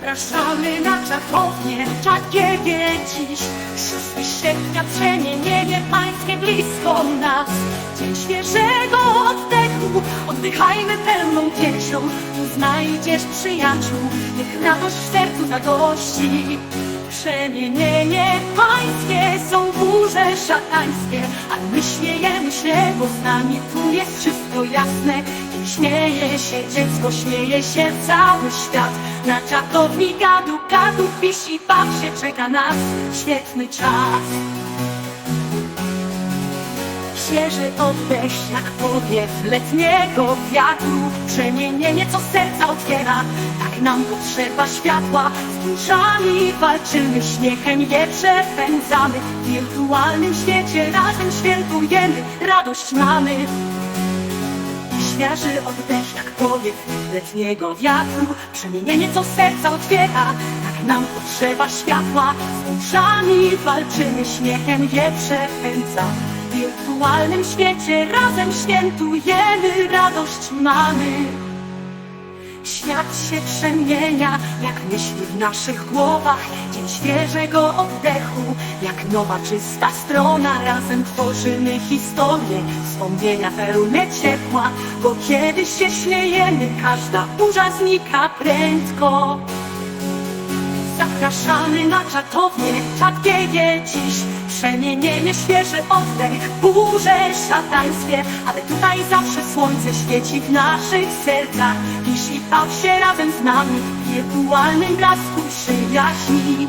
Zapraszamy na czatownię, czatkie dziś. 6 sierpnia przemienienie pańskie blisko nas. Dzień świeżego oddechu, oddychajmy pełną piersią Tu znajdziesz przyjaciół, niech radość w sercu zagości. Przemienienie pańskie są burze szatańskie A my śmiejemy się, bo z nami tu jest wszystko jasne śmieje się dziecko, śmieje się cały świat. Na czatowni gadu, gadu, pisz i baw się Czeka nas świetny czas. Świeży oddech jak powiew letniego wiatru. Przemienienie co serca otwiera. Tak nam potrzeba światła. Z burzami walczymy. Śmiechem je przepędzamy. W wirtualnym świecie razem świętujemy. Radość mamy Świeży oddech jak powiew letniego wiatru. Przemienienie co serca otwiera Tak nam potrzeba światła. Z burzami walczymy Śmiechem je przepędzamy. W wirtualnym świecie razem świętujemy Radość mamy Świat się przemienia, jak myśli w naszych głowach. Dzień świeżego oddechu, jak nowa czysta strona. Razem tworzymy historię, wspomnienia pełne ciepła. Bo kiedy się śmiejemy, każda burza znika prędko. Zapraszamy na czatownię, czatkie dziś Przemienienie, świeży oddech, burze szatańskie Ale tutaj zawsze słońce świeci w naszych sercach. Pisz i baw się razem z nami wirtualnym blasku przyjaźni